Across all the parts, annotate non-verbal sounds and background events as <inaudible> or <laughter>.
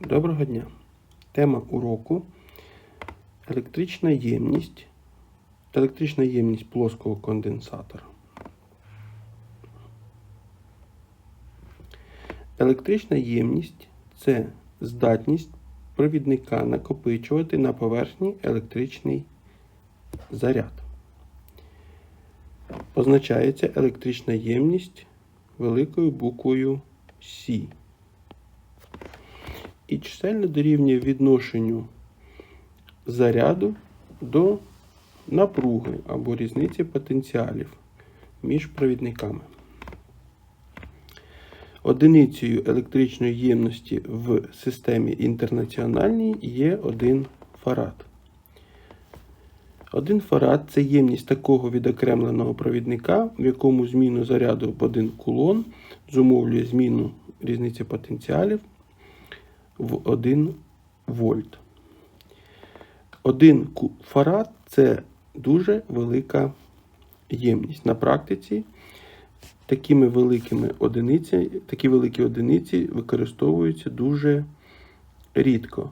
Доброго дня. Тема уроку електрична ємність. Електрична ємність плоского конденсатора. Електрична ємність це здатність провідника накопичувати на поверхні електричний заряд. Позначається електрична ємність великою буквою С і чисельно дорівнює відношенню заряду до напруги або різниці потенціалів між провідниками. Одиницею електричної ємності в системі інтернаціональній є 1 фарад. 1 фарад це ємність такого відокремленого провідника, в якому зміну заряду в 1 кулон зумовлює зміну різниці потенціалів в 1 вольт. 1 фарад це дуже велика ємність. На практиці такими великими одиниці, такі великі одиниці використовуються дуже рідко.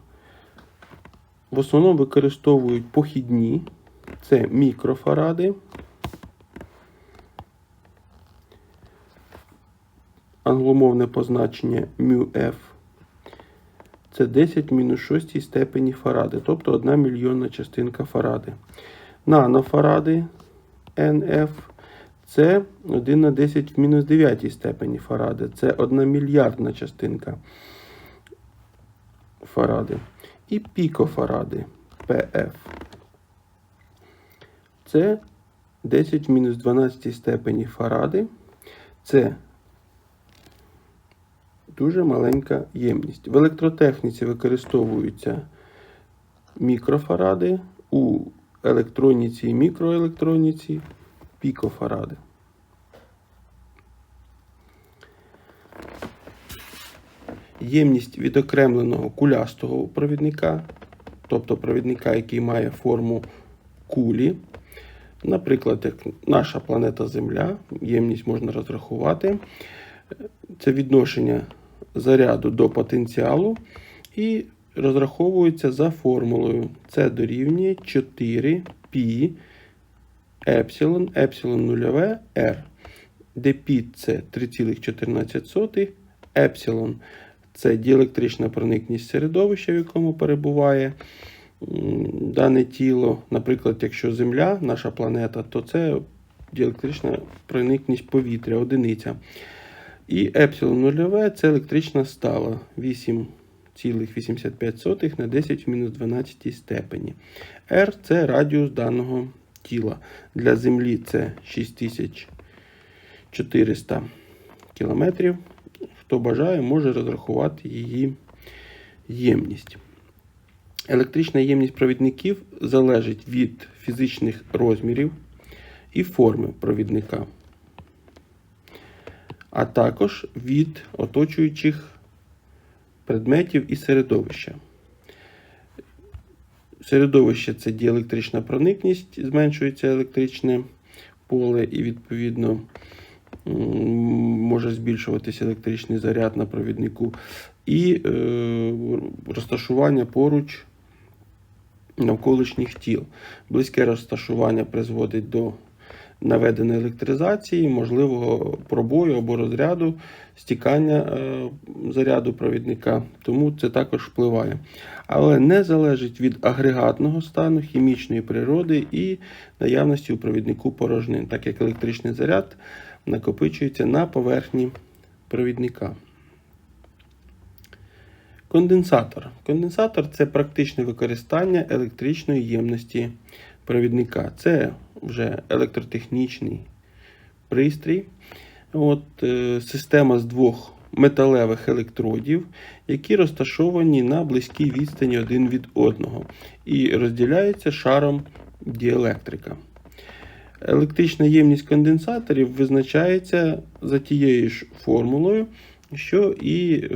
В основному використовують похідні, це мікрофаради. Англомовне позначення μF це 10 мінус 6 степені фаради, тобто 1 мільйонна частинка фаради. Нанофаради NF це 1 на 10 в мінус 9 степені фаради. Це 1 мільярдна частинка фаради. І пікофаради PF. Це 10 в мінус 12 степені фаради. Це дуже маленька ємність. В електротехніці використовуються мікрофаради, у електроніці і мікроелектроніці пікофаради. Ємність відокремленого кулястого провідника, тобто провідника, який має форму кулі. Наприклад, як наша планета Земля, ємність можна розрахувати. Це відношення заряду до потенціалу і розраховується за формулою. Це дорівнює 4 π епсилон, епсилон нульове R, де π це 3,14, епсилон це діелектрична проникність середовища, в якому перебуває дане тіло. Наприклад, якщо Земля, наша планета, то це діелектрична проникність повітря, одиниця. І епсилон нульове це електрична стала 8,85 на 10 в мінус 12 степені. R це радіус даного тіла. Для Землі це 6400 км. Хто бажає, може розрахувати її ємність. Електрична ємність провідників залежить від фізичних розмірів і форми провідника а також від оточуючих предметів і середовища. Середовище це діелектрична проникність, зменшується електричне поле, і, відповідно, може збільшуватися електричний заряд на провіднику, і е, розташування поруч навколишніх тіл. Близьке розташування призводить до наведеної електризації, можливого пробою або розряду, стікання е, заряду провідника, тому це також впливає. Але не залежить від агрегатного стану, хімічної природи і наявності у провіднику порожнин, так як електричний заряд накопичується на поверхні провідника. Конденсатор. Конденсатор це практичне використання електричної ємності провідника. Це вже електротехнічний пристрій. От, е, Система з двох металевих електродів, які розташовані на близькій відстані один від одного і розділяються шаром діелектрика. Електрична ємність конденсаторів визначається за тією ж формулою, що і е,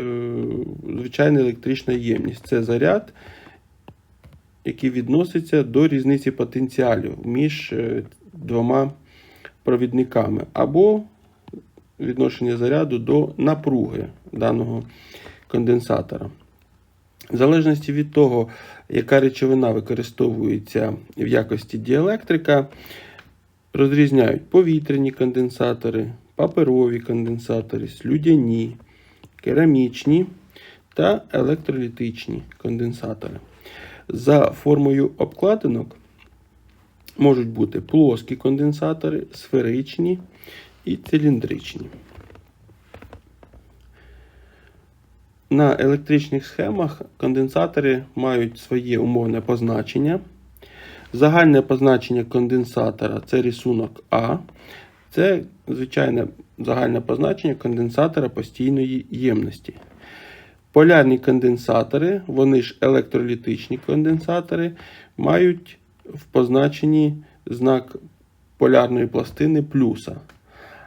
звичайна електрична ємність. Це заряд який відноситься до різниці потенціалів між е, двома провідниками, або відношення заряду до напруги даного конденсатора. В залежності від того, яка речовина використовується в якості діелектрика, розрізняють повітряні конденсатори, паперові конденсатори, слюдяні, керамічні та електролітичні конденсатори. За формою обкладинок можуть бути плоскі конденсатори, сферичні і циліндричні. На електричних схемах конденсатори мають своє умовне позначення. Загальне позначення конденсатора це рисунок А. Це звичайне загальне позначення конденсатора постійної ємності. Полярні конденсатори, вони ж електролітичні конденсатори, мають в позначенні знак полярної пластини плюса.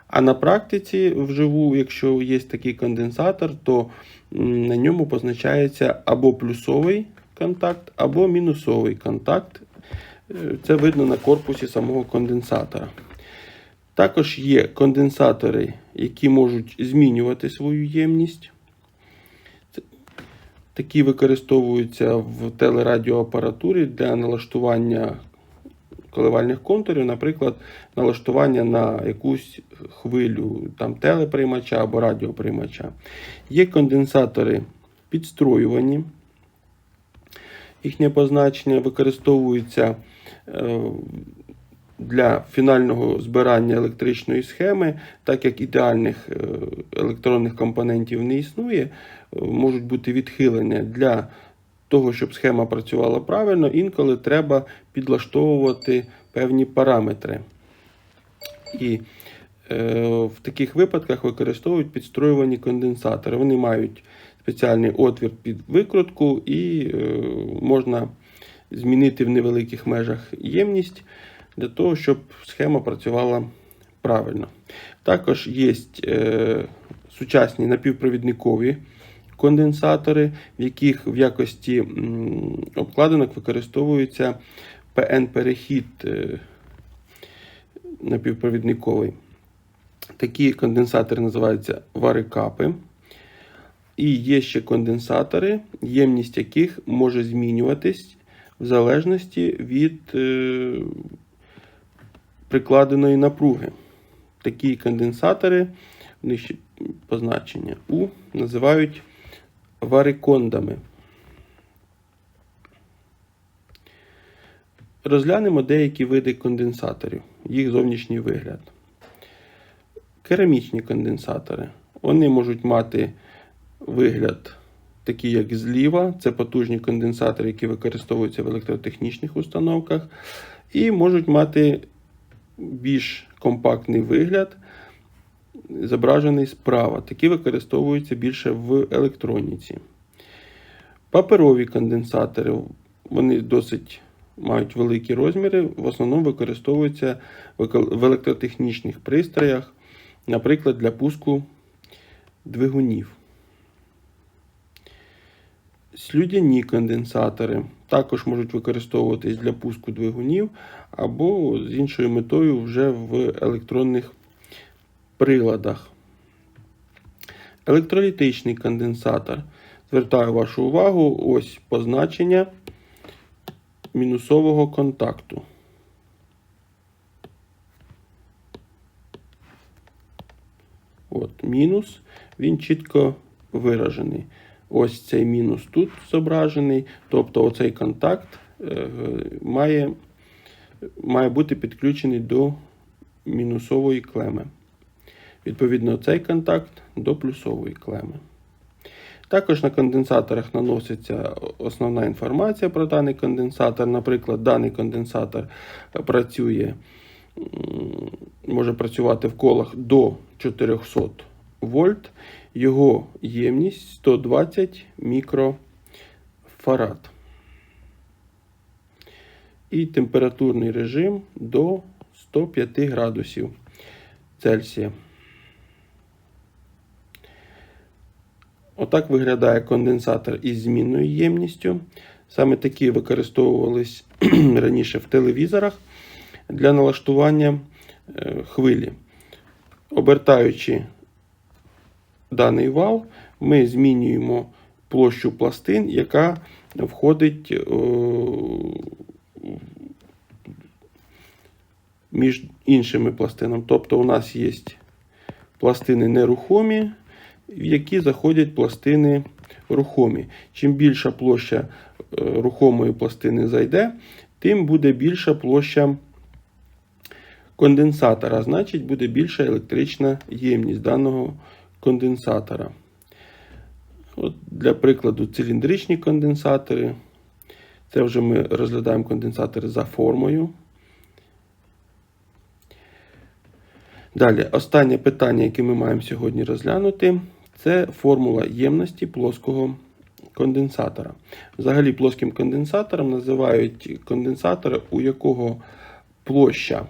А на практиці вживу, якщо є такий конденсатор, то на ньому позначається або плюсовий контакт, або мінусовий контакт. Е, Це видно на корпусі самого конденсатора. Також є конденсатори, які можуть змінювати свою ємність. Такі використовуються в телерадіоапаратурі для налаштування коливальних контурів, наприклад, налаштування на якусь хвилю там, телеприймача або радіоприймача. Є конденсатори підстроювані. Їхнє позначення використовується е, для фінального збирання електричної схеми, так як ідеальних е, електронних компонентів не існує, е, можуть бути відхилення для того, щоб схема працювала правильно, інколи треба підлаштовувати певні параметри. І е, в таких випадках використовують підстроювані конденсатори. Вони мають спеціальний отвір під викрутку і можна змінити в невеликих межах ємність для того, щоб схема працювала правильно. Також є е, сучасні напівпровідникові конденсатори, в яких в якості обкладинок використовується ПН-перехід е, напівпровідниковий. Такі конденсатори називаються варикапи. І є ще конденсатори, ємність яких може змінюватись в залежності від е, прикладеної напруги. Такі конденсатори, ще позначення У, називають варикондами. Розглянемо деякі види конденсаторів, їх зовнішній вигляд. Керамічні конденсатори. Вони можуть мати вигляд такий, як зліва. Це потужні конденсатори, які використовуються в електротехнічних установках. І можуть мати більш компактний вигляд, зображений справа. Такі використовуються більше в електроніці. Паперові конденсатори вони досить мають великі розміри, в основному використовуються в електротехнічних пристроях, наприклад, для пуску двигунів. Слюдяні конденсатори також можуть використовуватись для пуску двигунів або з іншою метою вже в електронних приладах. Електролітичний конденсатор. Звертаю вашу увагу, ось позначення мінусового контакту. От, мінус, він чітко виражений. Ось цей мінус тут зображений. Тобто оцей контакт е, має, має бути підключений до мінусової клеми. Відповідно, цей контакт до плюсової клеми. Також на конденсаторах наноситься основна інформація про даний конденсатор. Наприклад, даний конденсатор працює, може працювати в колах до 400 вольт. Його ємність 120 мікрофарад. І температурний режим до 105 градусів Цельсія. Отак виглядає конденсатор із змінною ємністю. Саме такі використовувались <clears throat> раніше в телевізорах для налаштування хвилі. Обертаючи даний вал, ми змінюємо площу пластин, яка входить е, між іншими пластинами. Тобто у нас є пластини нерухомі, в які заходять пластини рухомі. Чим більша площа е, рухомої пластини зайде, тим буде більша площа конденсатора, значить буде більша електрична ємність даного конденсатора. От Для прикладу, циліндричні конденсатори. Це вже ми розглядаємо конденсатори за формою. Далі, останнє питання, яке ми маємо сьогодні розглянути, це формула ємності плоского конденсатора. Взагалі, плоским конденсатором називають конденсатори, у якого площа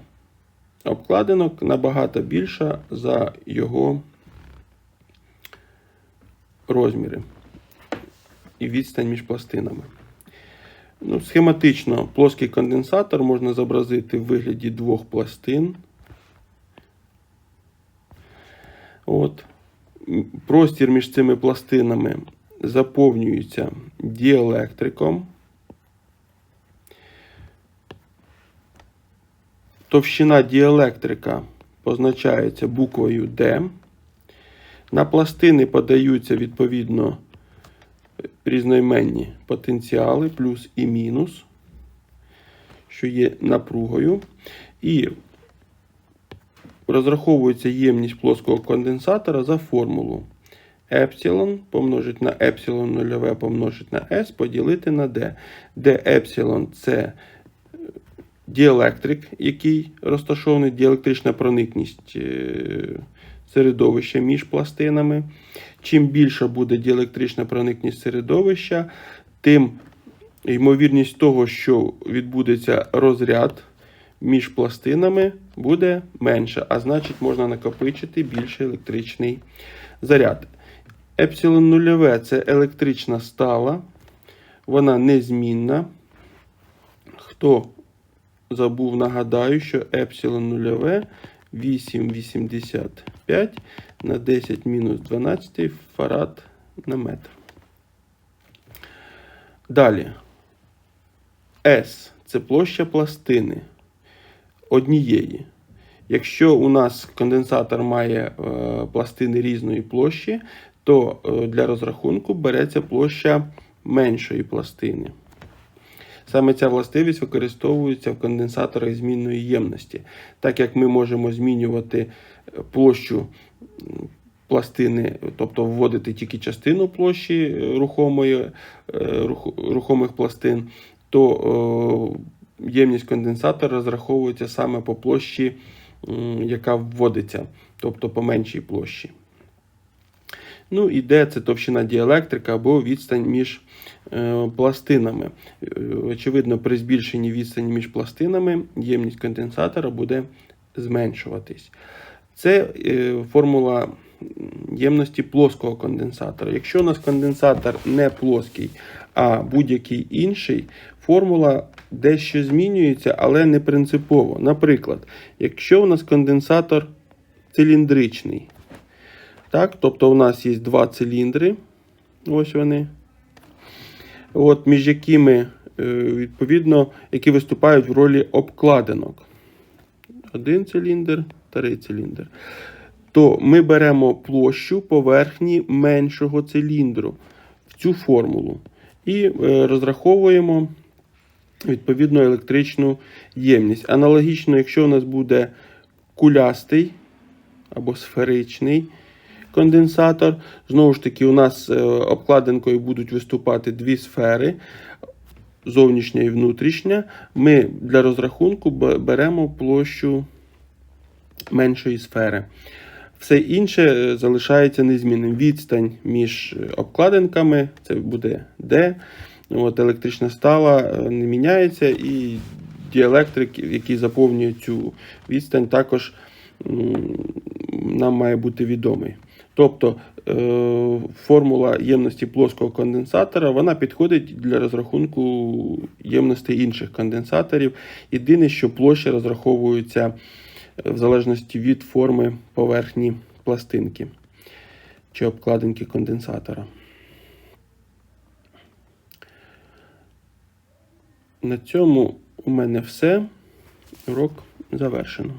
обкладинок набагато більша за його розміри і відстань між пластинами. Ну, Схематично плоский конденсатор можна зобразити в вигляді двох пластин. От. Простір між цими пластинами заповнюється діелектриком. Товщина діелектрика позначається буквою D. На пластини подаються відповідно різноіменні потенціали, плюс і мінус, що є напругою. І розраховується ємність плоского конденсатора за формулу. Епсилон помножить на епсилон нульове помножить на S поділити на D, де епсилон це діелектрик, який розташований діелектрична проникність е, середовища між пластинами. Чим більша буде діелектрична проникність середовища, тим ймовірність того, що відбудеться розряд між пластинами, буде менша, а значить, можна накопичити більший електричний заряд. Епсилон нульове це електрична стала, вона незмінна. Хто забув, нагадаю, що епсилон нульове 8,85 на 10 мінус 12 фарад на метр. Далі. S це площа пластини однієї. Якщо у нас конденсатор має е, пластини різної площі, то е, для розрахунку береться площа меншої пластини. Саме ця властивість використовується в конденсаторах змінної ємності, так як ми можемо змінювати площу пластини, тобто вводити тільки частину площі рухомої, рухомих пластин, то ємність конденсатора розраховується саме по площі, яка вводиться, тобто по меншій площі. Ну і де це товщина діелектрика або відстань між е, пластинами. Е, очевидно, при збільшенні відстані між пластинами ємність конденсатора буде зменшуватись. Це е, формула ємності плоского конденсатора. Якщо у нас конденсатор не плоский, а будь-який інший, формула дещо змінюється, але не принципово. Наприклад, якщо у нас конденсатор циліндричний, так, Тобто у нас є два циліндри, ось вони, от, між якими, е, відповідно, які виступають в ролі обкладинок. Один циліндр, три циліндр. То ми беремо площу поверхні меншого циліндру в цю формулу. І е, розраховуємо відповідно електричну ємність. Аналогічно, якщо у нас буде кулястий або сферичний конденсатор. Знову ж таки, у нас е, обкладинкою будуть виступати дві сфери. Зовнішня і внутрішня. Ми для розрахунку беремо площу меншої сфери. Все інше е, залишається незмінним. Відстань між обкладинками це буде D. От, Електрична стала е, не міняється, і діелектрик, який заповнює цю відстань, також нам має бути відомий. Тобто е, формула ємності плоского конденсатора вона підходить для розрахунку ємності інших конденсаторів. Єдине, що площа розраховується е, в залежності від форми поверхні пластинки чи обкладинки конденсатора. На цьому у мене все. Урок завершено.